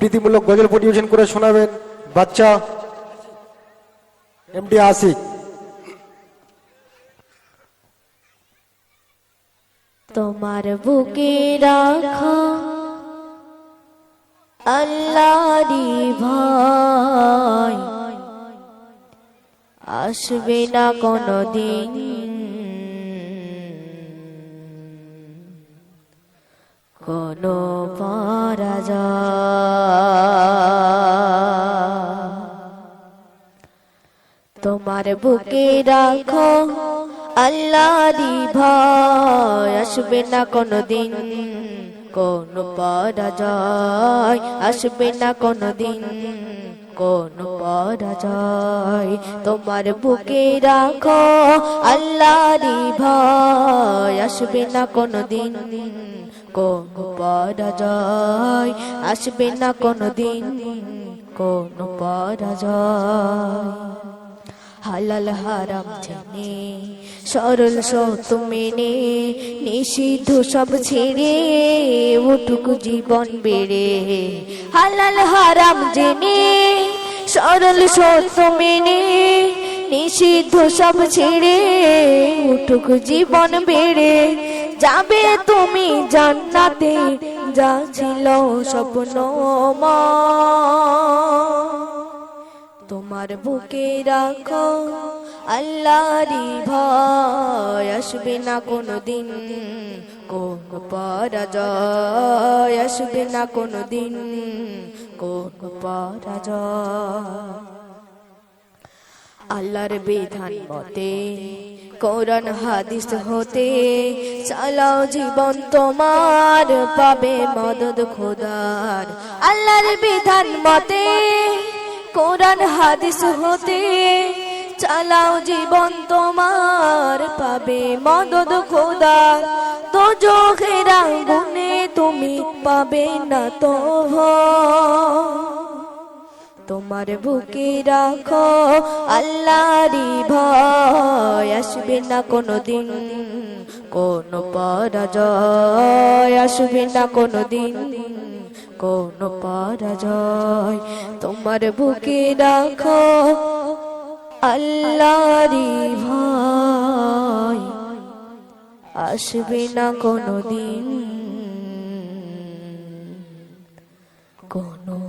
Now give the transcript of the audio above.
প্রীতিমূলক গজল পরিবেশন করে শোনাবেন বাচ্চা এমডি আশিক। তোমার বুকে রাখা আল্লাহরি ভয়। আসবে না কোনো দিন কোনো পরাজয়। তোমার বুকে রাখো। আল্লাহরি ভয়। আসবে না কোনো দিন কোন পরাজয়। আসবে না কোনো দিন কোন পরাজয়। তোমার বুকে রাখো। আল্লাহরি ভয়। আসবে না কোনো দিন কোন পরাজয়। আসবে না কোনো দিন কোন পরাজয়। হালাল হারাম জেনে, সরল সত মেনে, নিষিদ্ধ সব ছেড়ে উঠুক জীবন বেড়ে। হালাল হারাম জেনে, সরল সত মেনে, নিষিদ্ধ সব ছেড়ে উঠুক জীবন বেড়ে। যাবে তুমি জান্নাতে, যা ছিল স্বপ্ন মা। তোমার বুকে রাখো। আল্লাহরি ভয়, আসবে না কোনো দিন কোন পরাজয়। আসবে না কোনো দিন কোন পরাজয়। আল্লাহর বিধান মতে, কোরআন, হাদিস হতে চালাও জীবন তোমার, পাবে মদদ খোদার। আল্লাহর বিধান মতে কোরআন হাদিস হতে চালাও জীবন তোমার, পাবে মদদ খোদার তো চোখের গুনে তুমি পাবে না তো। তোমার বুকে রাখো আল্লাহরি ভয়, আসবে না কোনো দিন কোন পরাজয়, আসবে না কোনো দিন কোন পরাজয় তোমার বুকে রাখো। আল্লাহরি ভাই আসবে না কোনো দিন কোনো